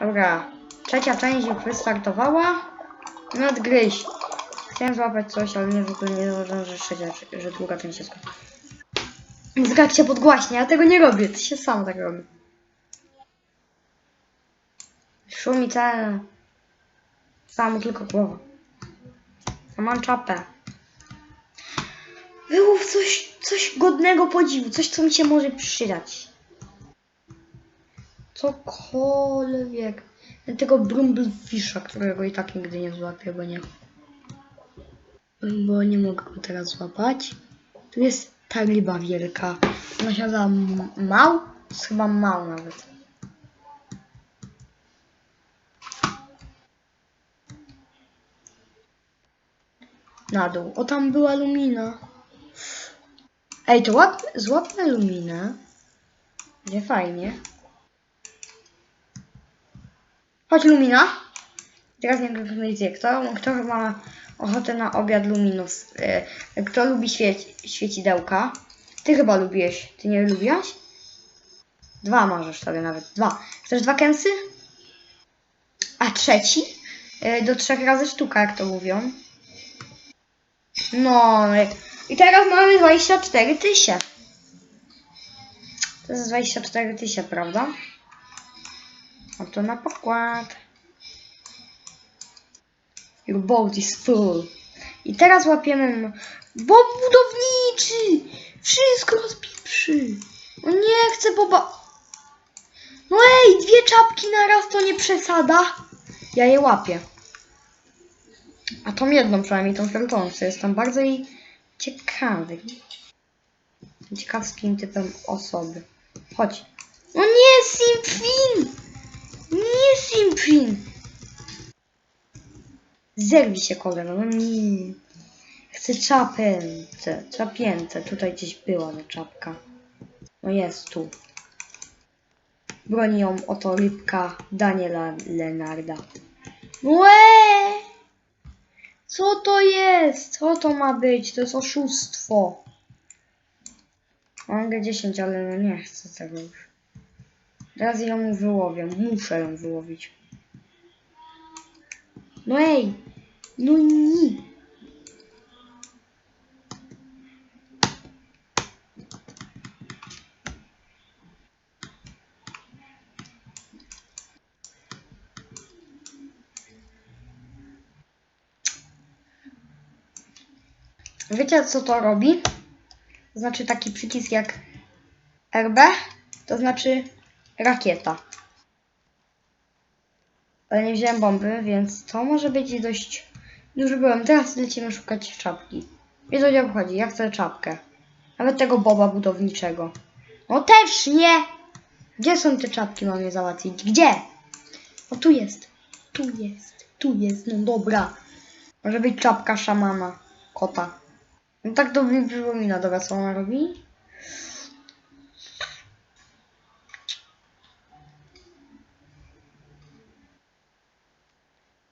Dobra. Trzecia część wystartowała. Nadgryź. Chciałem złapać coś, ale nie w ogóle nie zauważyłem, że trzecia, że druga część jest. Muzyka jak się podgłaśnie, ja tego nie robię, to się sam tak robi. Szumi cel. Sam tylko głowa. Ja mam czapę. Wyłów coś, coś godnego podziwu, coś co mi się może przydać. Cokolwiek. Tego Brumblefisha, którego i tak nigdy nie złapię, bo nie. Bo nie mogę go teraz złapać. Tu jest ta ryba wielka. Ona się nazywa mał? Jest chyba mał nawet. Na dół. O, tam była lumina. Ej, to łap, złapmy luminę. Będzie fajnie. Chodź Lumina. Teraz nie wiem. Kto, kto ma ochotę na obiad Luminus? E, Kto lubi świeci, świecidełka? Ty chyba lubiłeś. Ty nie lubiłaś? Dwa możesz sobie nawet. Dwa. Chcesz dwa kęsy? A trzeci? E, Do trzech razy sztuka, jak to mówią. No. e, I teraz mamy 24 tysiące. To jest 24 tysiące, prawda? Oto na pokład. Your boat is full. I teraz łapiemy Bob budowniczy! Wszystko rozpieprzy. O nie, chcę boba... No ej, dwie czapki na raz to nie przesada. Ja je łapię. A tą jedną przynajmniej, tą feltącą. Jestem bardzo jej ciekawy. Ciekawskim typem osoby. Chodź. No nie, Simfin! Nie, Simpin! Zerwij się, kolego. No nie. Chcę czapęce. Czapięce. Tutaj gdzieś była ta czapka. No jest tu. Broni ją oto rybka Daniela Lenarda. Łe! Co to jest? Co to ma być? To jest oszustwo. Mam G10, ale no nie chcę tego już. Teraz ją wyłowię. Muszę ją wyłowić. No ej! No nie! Wiecie co to robi? Znaczy taki przycisk jak RB, to znaczy rakieta. Ale nie wziąłem bomby, więc to może być dość duży problem. Teraz lecimy szukać czapki. Wiesz o co chodzi, ja chcę czapkę. Nawet tego boba budowniczego. No też nie! Gdzie są te czapki, mam je załatwić? Gdzie? O tu jest. Tu jest. Tu jest. No dobra. Może być czapka szamana. Kota. No tak to mi przypomina. Dobra, co ona robi?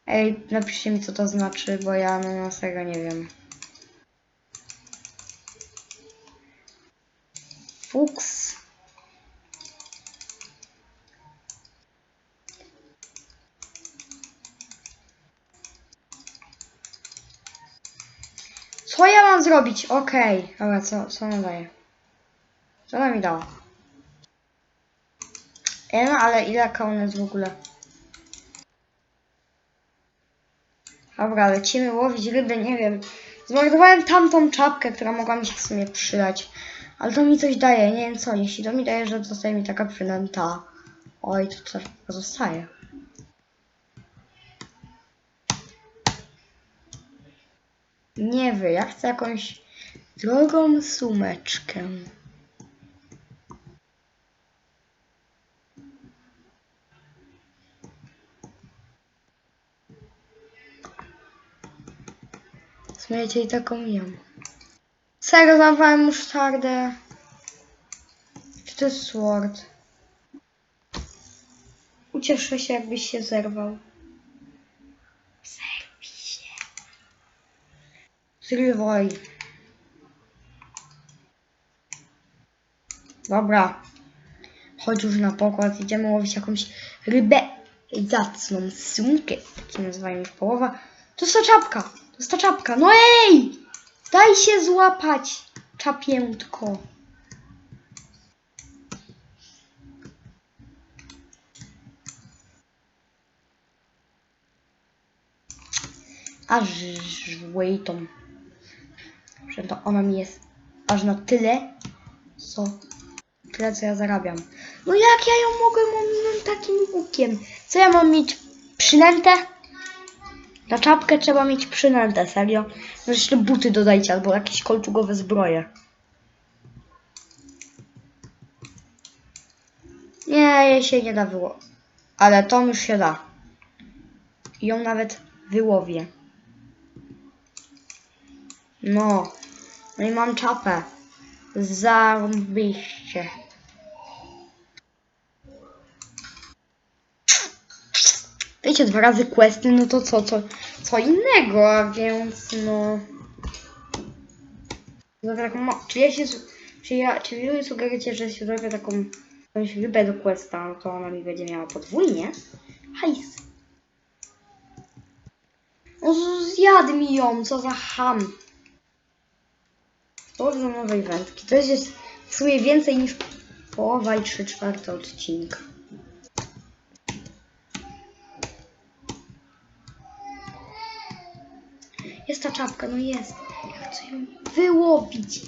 Ej, napiszcie mi co to znaczy, bo ja na serio nie wiem. Fuks. Co ja mam zrobić? Okej. Dobra, co, co ona daje? Co ona mi dała? E, no, ale ile kaun jest w ogóle? Dobra, lecimy łowić ryby, nie wiem. Zmarnowałem tamtą czapkę, która mogła mi się w sumie przydać. Ale to mi coś daje, nie wiem co. Jeśli to mi daje, że zostaje mi taka przynęta. Oj, to coś pozostaje. Nie wy, ja chcę jakąś drogą sumeczkę. Zmienicie i taką ją. Serio, złapałem musztardę. Czy to jest sword? Ucieszę się, jakbyś się zerwał. Zerwij się. Zrywaj. Dobra. Chodź już na pokład, idziemy łowić jakąś rybę. zacną sumkę, takie nazywają już połowa. To jest ta czapka, to jest ta czapka. No ej! Daj się złapać, czapiętko. Aż tą, że to ona mi jest aż na tyle, co tyle co ja zarabiam. No jak ja ją mogę ominąć takim łukiem? Co ja mam mieć przynętę? Na czapkę trzeba mieć przynętę, serio. No jeszcze buty dodajcie, albo jakieś kolczugowe zbroje. Nie, jej się nie da wyłowić. Ale tą już się da. Ją nawet wyłowię. No. No i mam czapę. Zarąbiście. Wiecie, dwa razy questy, no to co, co, co innego, a więc no... No tak, mo- czy ja się, czy ja, czy wy sugerujecie, że się zrobię taką jakąś rybę do questa, no to ona mi będzie miała podwójnie? Hajs. O, z- zjadł mi ją, co za ham. Połowa nowej wędki. To jest w sumie więcej niż połowa i trzy czwarte odcinka. Jest ta czapka, no jest. Ja chcę ją wyłowić.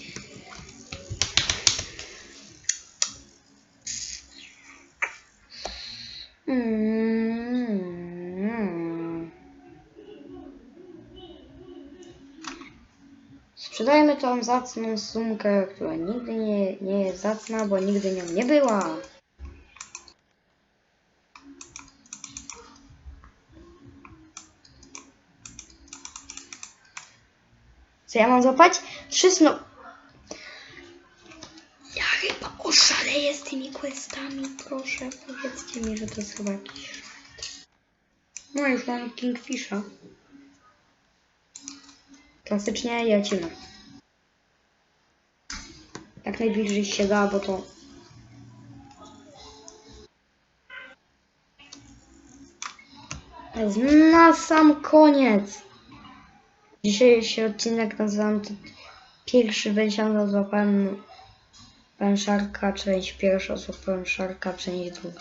Mm. Sprzedajmy tą zacną sumkę, która nigdy nie, nie jest zacna, bo nigdy nią nie była. Ja mam złapać? Trzy sno... Ja chyba oszaleję z tymi questami, proszę. Powiedzcie mi, że to jest chyba jakiś. No już mam Kingfisha. Klasycznie lecimy. Jak najbliżej się da, bo to... Na sam koniec. Dzisiejszy odcinek nazywam pierwszy węsiano złapałem węszarka, część pierwsza złapałem szarka, część druga.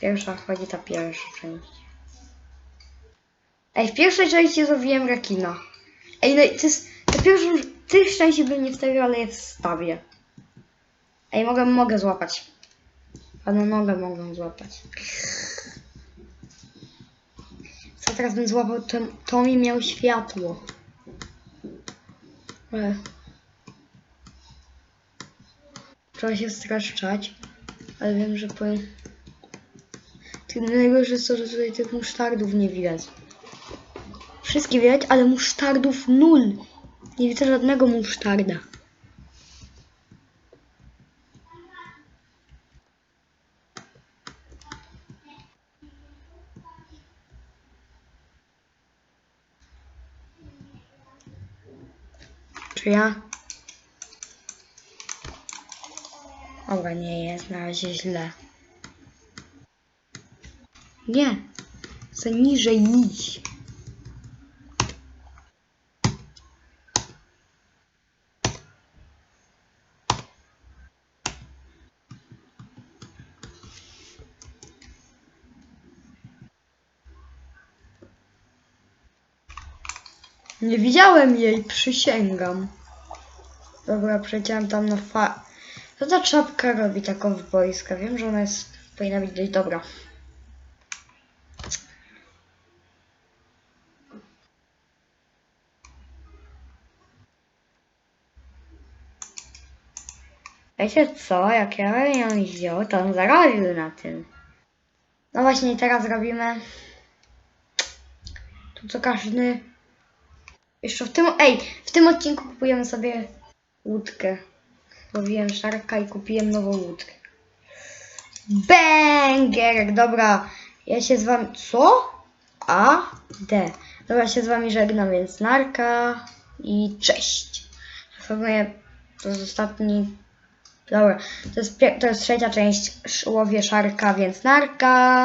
Pierwsza wchodzi ta pierwsza część. Ej, w pierwszej części złowiłem rekina. Ej, no i to jest... To. Tych części bym nie wstawił, ale je wstawię. Ej, mogę, mogę złapać. Panu nogę mogę złapać. Teraz bym złapał, to, to mi miał światło. Ale... Trzeba się streszczać, ale wiem, że powiem... Tym najgorsze jest to, że tutaj tych musztardów nie widać. Wszystkie widać, ale musztardów nul. Nie widzę żadnego musztarda. Czy ja? Dobra, nie jest na razie źle. Nie. Chcę niżej iść. Nie widziałem jej, przysięgam. Dobra, przejdziałem tam na fa... Co ta czapka robi taką w boiska? Wiem, że ona jest... powinna być dość dobra. Wiecie co? Jak ja bym ją wziął, to on zarobił na tym. No właśnie, teraz robimy... Tu co każdy... Jeszcze w tym... Ej! W tym odcinku kupujemy sobie łódkę. Łowiłem szarka i kupiłem nową łódkę. Banger! Dobra, ja się z wami... Co? A, D. Dobra, się z wami żegnam, więc narka i cześć. Proponuję, to jest ostatni... Dobra, to jest, to jest trzecia część łowie szarka, więc narka.